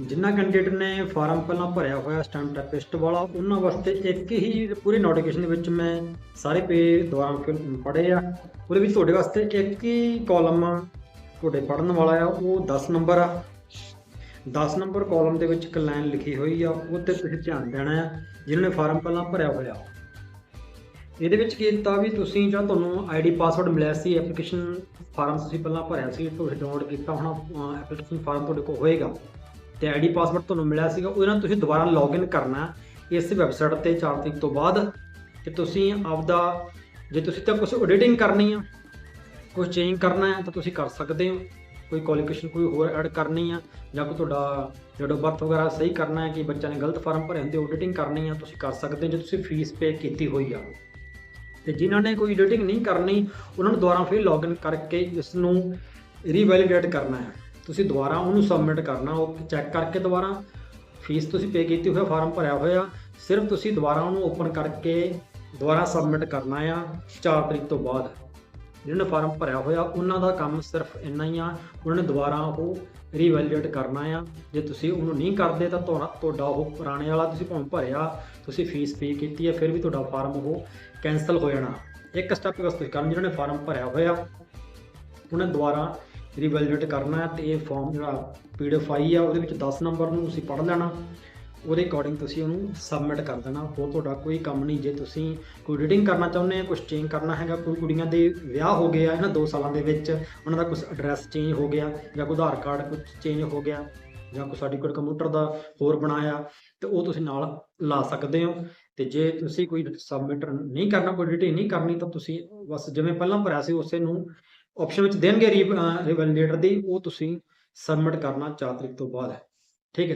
ਜਿਨ੍ਹਾਂ ਕੈਂਡੀਡੇਟ ਨੇ ਫਾਰਮ ਪਹਿਲਾਂ ਭਰਿਆ ਹੋਇਆ ਸਟੈਂਪ ਟੈਪਿਸਟ ਵਾਲਾ, ਉਹਨਾਂ ਵਾਸਤੇ ਇੱਕ ਹੀ ਪੂਰੀ ਨੋਟੀਫਿਕੇਸ਼ਨ ਦੇ ਵਿੱਚ ਮੈਂ ਸਾਰੇ ਪੇਜ ਦੁਆਰਾ ਪੜ੍ਹੇ ਆ। ਉਹਦੇ ਵਿੱਚ ਤੁਹਾਡੇ ਵਾਸਤੇ ਇੱਕ ਹੀ ਕਾਲਮ ਤੁਹਾਡੇ ਪੜਨ ਵਾਲਾ ਆ, ਉਹ 10 ਨੰਬਰ ਆ। 10 ਨੰਬਰ ਕਾਲਮ ਦੇ ਵਿੱਚ ਇੱਕ ਲਾਈਨ ਲਿਖੀ ਹੋਈ ਆ, ਉਹ ਤੇ ਤੁਸੀਂ ਧਿਆਨ ਦੇਣਾ ਆ ਜਿਨ੍ਹਾਂ ਨੇ ਫਾਰਮ ਪਹਿਲਾਂ ਭਰਿਆ ਹੋਇਆ। ਇਹਦੇ ਵਿੱਚ ਕੀ ਕੀਤਾ ਵੀ ਤੁਸੀਂ ਜਾਂ ਤੁਹਾਨੂੰ ਆਈਡੀ ਪਾਸਵਰਡ ਮਿਲਿਆ ਸੀ ਐਪਲੀਕੇਸ਼ਨ ਫਾਰਮ ਤੁਸੀਂ ਪਹਿਲਾਂ ਭਰਿਆ ਸੀ, ਤੁਸੀਂ ਡਾਊਨਲੋਡ ਕੀਤਾ ਹੋਣਾ ਐਪਲੀਕੇਸ਼ਨ ਫਾਰਮ ਤੁਹਾਡੇ ਕੋਲ ਹੋਏਗਾ। ਤੇ ਆਈਡੀ ਪਾਸਵਰਡ ਤੁਹਾਨੂੰ ਮਿਲਿਆ ਸੀਗਾ, ਉਹਦੇ ਨਾਲ ਤੁਸੀਂ ਦੁਬਾਰਾ ਲੌਗਇਨ ਕਰਨਾ ਇਸ ਵੈਬਸਾਈਟ ਤੇ 4 ਤਰੀਕ ਤੋਂ ਬਾਅਦ। ਤੇ ਤੁਸੀਂ ਆਪਦਾ, ਜੇ ਤੁਸੀਂ ਤਾਂ ਕੁਝ ਐਡੀਟਿੰਗ ਕਰਨੀ ਆ ਕੁਝ ਚੇਂਜ ਕਰਨਾ ਹੈ ਤਾਂ ਤੁਸੀਂ ਕਰ ਸਕਦੇ ਹੋ। ਕੋਈ ਕੁਆਲੀਫਿਕੇਸ਼ਨ ਕੋਈ ਹੋਰ ਐਡ ਕਰਨੀ ਆ, ਜਾਂ ਕੋਈ ਤੁਹਾਡਾ ਜਿਹੜਾ ਬਰਥ ਵਗੈਰਾ ਸਹੀ ਕਰਨਾ ਹੈ ਕਿ ਬੱਚਿਆਂ ਨੇ ਗਲਤ ਫਾਰਮ ਭਰੇ ਹੁੰਦੇ ਐਡੀਟਿੰਗ ਕਰਨੀ ਆ, ਤੁਸੀਂ ਕਰ ਸਕਦੇ ਹੋ, ਜੇ ਤੁਸੀਂ ਫੀਸ ਪੇ ਕੀਤੀ ਹੋਈ ਆ। ਤੇ ਜਿਨ੍ਹਾਂ ਨੇ ਕੋਈ ਐਡੀਟਿੰਗ ਨਹੀਂ ਕਰਨੀ, ਉਹਨਾਂ ਨੂੰ ਦੁਬਾਰਾ ਫਿਰ ਲੌਗਇਨ ਕਰਕੇ ਇਸ ਨੂੰ ਰੀਵੈਲੀਡੇਟ ਕਰਨਾ ਹੈ। ਤੁਸੀਂ ਦੁਬਾਰਾ ਉਹਨੂੰ ਸਬਮਿਟ ਕਰਨਾ, ਉਹ ਚੈੱਕ ਕਰਕੇ ਦੁਬਾਰਾ। ਫੀਸ ਤੁਸੀਂ ਪੇ ਕੀਤੀ ਹੋਇਆ ਫਾਰਮ ਭਰਿਆ ਹੋਇਆ। ਸਿਰਫ ਤੁਸੀਂ ਦੁਬਾਰਾ ਉਹਨੂੰ ਓਪਨ ਕਰਕੇ ਦੁਬਾਰਾ ਸਬਮਿਟ ਕਰਨਾ ਆ 4 ਤਰੀਕ ਤੋਂ ਬਾਅਦ। ਜਿਹਨਾਂ ਨੇ ਫਾਰਮ ਭਰਿਆ ਹੋਇਆ, ਉਹਨਾਂ ਦਾ ਕੰਮ ਸਿਰਫ ਇੰਨਾ ਹੀ ਆ। ਉਹਨਾਂ ਨੇ ਦੁਬਾਰਾ ਉਹ ਰੀਵੈਲੀਡੇਟ ਕਰਨਾ ਆ। ਜੇ ਤੁਸੀਂ ਉਹਨੂੰ ਨਹੀਂ ਕਰਦੇ ਤਾਂ ਤੁਹਾਡਾ ਤੁਹਾਡਾ ਉਹ ਪੁਰਾਣੇ ਵਾਲਾ ਤੁਸੀਂ ਭਾਵੇਂ ਭਰਿਆ, ਤੁਸੀਂ ਫੀਸ ਪੇ ਕੀਤੀ ਹੈ ਫਿਰ ਵੀ ਤੁਹਾਡਾ ਫਾਰਮ ਉਹ ਕੈਨਸਲ ਹੋ ਜਾਣਾ। ਇੱਕ ਸਟੈਪ ਬਸ ਤੁਸੀਂ ਕਰਨ ਜਿਹਨਾਂ ਨੇ ਫਾਰਮ ਭਰਿਆ ਹੋਇਆ, ਉਹਨੇ ਦੁਬਾਰਾ ਰੀਵੈਲੀਡੇਟ ਕਰਨਾ ਹੈ ਤੇ ਇਹ ਫਾਰਮ ਜਿਹੜਾ ਪੀਡੀਐਫ ਆਈ ਆ, ਉਹਦੇ ਵਿੱਚ 10 ਨੰਬਰ ਨੂੰ ਤੁਸੀਂ ਪੜ੍ਹ ਲੈਣਾ। ਉਹਦੇ ਅਕੋਰਡਿੰਗ ਤੁਸੀਂ ਉਹਨੂੰ ਸਬਮਿਟ ਕਰ ਦੇਣਾ। ਹੋਰ ਤੁਹਾਡਾ ਕੋਈ ਕੰਮ ਨਹੀਂ, ਜੇ ਤੁਸੀਂ ਕੋਈ ਰੀਡਿੰਗ ਕਰਨਾ ਚਾਹੁੰਦੇ ਆ ਕੁਝ ਚੇਂਜ ਕਰਨਾ ਹੈਗਾ, ਕੋਈ ਕੁੜੀਆਂ ਦੇ ਵਿਆਹ ਹੋ ਗਏ ਆ ਇਹਨਾਂ 2 ਸਾਲਾਂ ਦੇ ਵਿੱਚ, ਉਹਨਾਂ ਦਾ ਕੁਝ ਐਡਰੈਸ ਚੇਂਜ ਹੋ ਗਿਆ, ਜਾਂ ਕੋਈ ਆਧਾਰ ਕਾਰਡ ਕੁਝ ਚੇਂਜ ਹੋ ਗਿਆ, ਜਾਂ ਕੋਈ ਸਰਟੀਫਿਕੇਟ ਕੰਪਿਊਟਰ ਦਾ ਹੋਰ ਬਣਾਇਆ, ਤੇ ਉਹ ਤੁਸੀਂ ਨਾਲ ਲਾ ਸਕਦੇ ਹੋ। ਤੇ ਜੇ ਤੁਸੀਂ ਕੋਈ ਸਬਮਿਟ ਨਹੀਂ ਕਰਨਾ, ਕੋਈ ਐਡੀਟਿੰਗ ਨਹੀਂ ਕਰਨੀ, ਤਾਂ ਤੁਸੀਂ ਬਸ ਜਿਵੇਂ ਪਹਿਲਾਂ ਭਰਿਆ ਸੀ, ਉਸੇ ਨੂੰ ਆਪਸ਼ਨ ਵਿੱਚ ਦੇਣਗੇ ਰੀਵੈਲੀਡੇਟਰ ਦੀ ਉਹ ਤੁਸੀਂ ਸਬਮਿਟ ਕਰਨਾ 4 ਤਰੀਕ ਤੋਂ ਬਾਅਦ। ਹੈ